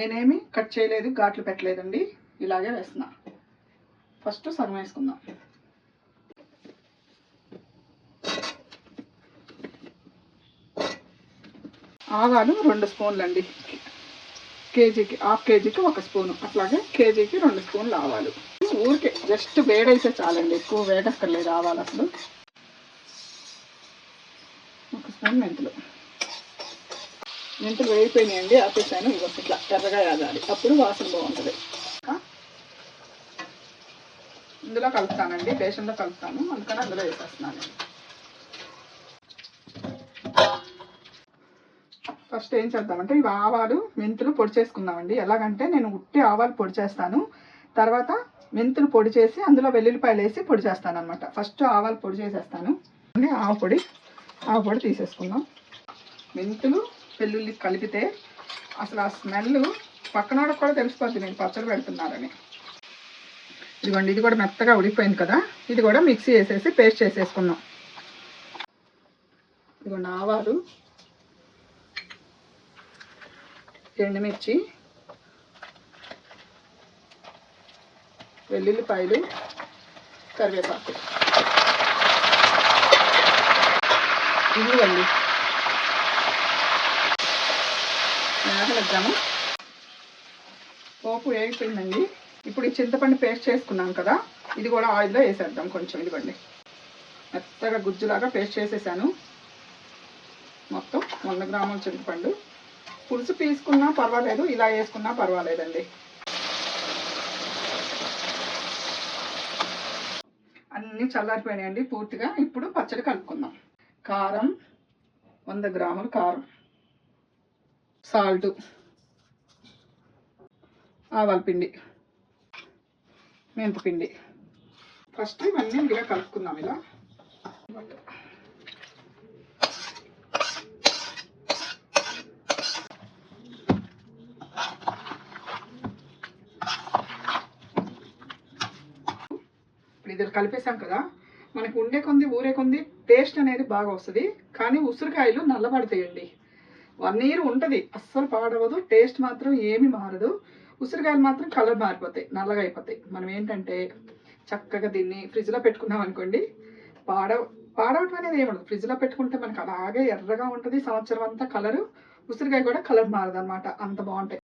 నేనేమి కట్ చేయలేదు ఘాట్లు పెట్టలేదండి. ఇలాగే వేస్తున్నా. ఫస్ట్ సగం వేసుకుందాం. ఆవాలు రెండు స్పూన్లు అండి కేజీకి హాఫ్ కేజీకి ఒక స్పూను. అట్లాగే కేజీకి రెండు స్పూన్లు ఆవాలు. ఊరికే జస్ట్ వేడైతే చాలండి. ఎక్కువ వేడక్కర్లేదు ఆవాలు అసలు. ఒక స్పూన్ మెంతులు. మెంతులు వేగిపోయినాయండి ఆపేసాను. ఇవి ఇట్లా ఎర్రగా వేగాలి అప్పుడు వాసన బాగుంటుంది. ఇందులో కలుపుతానండి బేసన్లో కలుపుతాను. అందుకని అందులో వేసేస్తున్నాను ఫస్ట్ ఏం చేద్దామంటే ఇవి ఆవాలు మెంతులు పొడి చేసుకుందామండి. ఎలాగంటే నేను ఉట్టి ఆవాలు పొడి చేస్తాను. తర్వాత మెంతులు పొడి చేసి అందులో వెల్లుల్లిపాయలు వేసి పొడి చేస్తాను అనమాట ఫస్ట్ ఆవాలు పొడి చేసేస్తాను. అంటే ఆవు పొడి ఆవు పొడి తీసేసుకుందాం. మెంతులు వెల్లుల్లి కలిపితే అసలు ఆ స్మెల్ పక్కనోడికి కూడా తెలిసిపోద్ది నేను పచ్చడి పెడుతున్నారని. ఇదిగోండి ఇది కూడా మెత్తగా ఉడికిపోయింది కదా ఇది కూడా మిక్సీ వేసేసి పేస్ట్ చేసేసుకున్నాం ఇదిగోండి ఆవాలు ఎండుమిర్చి వెల్లుల్లిపాయలు కరివేపాకు. ఇదిగోండి. వేగనిద్దాము పోపు వేగిపోయిందండి. ఇప్పుడు ఈ చింతపండు పేస్ట్ చేసుకున్నాం కదా ఇది కూడా ఆయిల్లో వేసేద్దాం కొంచెం ఇదిగోండి. మెత్తగా గుజ్జులాగా పేస్ట్ చేసేసాను. మొత్తం వంద గ్రాముల చింతపండు. పులుసు తీసుకున్నా పర్వాలేదు ఇలా వేసుకున్నా పర్వాలేదండి. అన్నీ చల్లారిపోయినాయండి పూర్తిగా. ఇప్పుడు పచ్చడి కలుపుకుందాం. కారం వంద గ్రాములు కారం. సాల్ట్ ఆవాల పిండి మెంతిపిండి. ఫస్ట్ ఇవన్నీ ఇలా కలుపుకుందాం ఇలా. ఇప్పుడు ఇది కలిపేసాం కదా. మనకు ఉండే కొంది ఊరే కొంది టేస్ట్ అనేది బాగా వస్తుంది. కానీ ఉసిరికాయలు నల్లబడతాయండి. వన్ ఇయర్ ఉంటుంది. అస్సలు పాడవదు. టేస్ట్ మాత్రం ఏమీ మారదు. ఉసిరికాయలు మాత్రం కలర్ మారిపోతాయి. నల్లగా అయిపోతాయి. మనం ఏంటంటే చక్కగా దీన్ని ఫ్రిడ్జ్లో పెట్టుకున్నాం అనుకోండి పాడ పాడవటం అనేది ఏముండదు ఫ్రిడ్జ్లో పెట్టుకుంటే మనకు అలాగే ఎర్రగా ఉంటుంది. సంవత్సరం అంతా కలరు. ఉసిరికాయ కూడా కలర్ మారదు అనమాట అంత బాగుంటాయి.